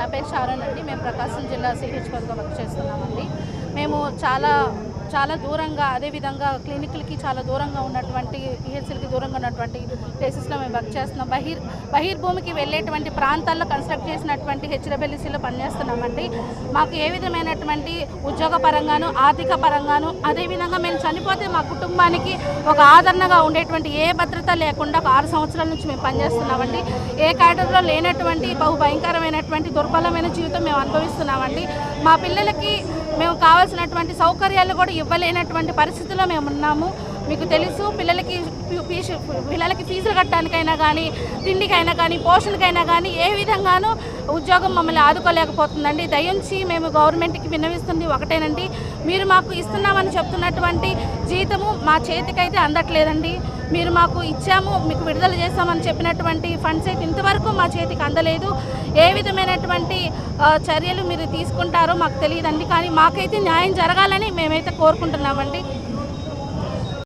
నా పేరు శారణ్ అండి. మేము ప్రకాశం జిల్లా సిహెచ్ వరకు వర్క్ చేస్తున్నామండి. మేము చాలా చాలా దూరంగా అదేవిధంగా క్లినిక్లకి చాలా దూరంగా ఉన్నటువంటి పిహెచ్సిలకి దూరంగా ఉన్నటువంటి ప్లేసెస్లో మేము వర్క్ చేస్తున్నాం. బహిర్ బహిర్భూమికి వెళ్ళేటువంటి ప్రాంతాల్లో కన్స్ట్రక్ట్ చేసినటువంటి హెచ్డబ్ల్యూసీలో పనిచేస్తున్నామండి. మాకు ఏ విధమైనటువంటి ఉద్యోగ పరంగాను ఆర్థిక పరంగాను అదేవిధంగా మేము చనిపోతే మా కుటుంబానికి ఒక ఆదరణగా ఉండేటువంటి ఏ భద్రత లేకుండా ఒక ఆరు సంవత్సరాల నుంచి మేము పనిచేస్తున్నామండి. ఏ క్యాడర్లో లేనటువంటి బహు భయంకరమైనటువంటి దుర్బలమైన జీవితం మేము అనుభవిస్తున్నామండి. మా పిల్లలకి మేము కావాల్సినటువంటి సౌకర్యాలు కూడా ఇవ్వలేనటువంటి పరిస్థితిలో మేము ఉన్నాము. మీకు తెలుసు పిల్లలకి ఫీజు పిల్లలకి ఫీజులు కట్టడానికైనా కానీ తిండికైనా కానీ పోషణకైనా కానీ ఏ విధంగానూ ఉద్యోగం మమ్మల్ని ఆదుకోలేకపోతుందండి. దయించి మేము గవర్నమెంట్కి విన్నవిస్తుంది ఒకటేనండి. మీరు మాకు ఇస్తున్నామని చెప్తున్నటువంటి జీతము మా చేతికైతే అందట్లేదండి. మీరు మాకు ఇచ్చాము మీకు విడుదల చేస్తామని చెప్పినటువంటి ఫండ్స్ అయితే ఇంతవరకు మా చేతికి అందలేదు. ఏ విధమైనటువంటి చర్యలు మీరు తీసుకుంటారో మాకు తెలియదండి. కానీ మాకైతే న్యాయం జరగాలని మేమైతే కోరుకుంటున్నామండి.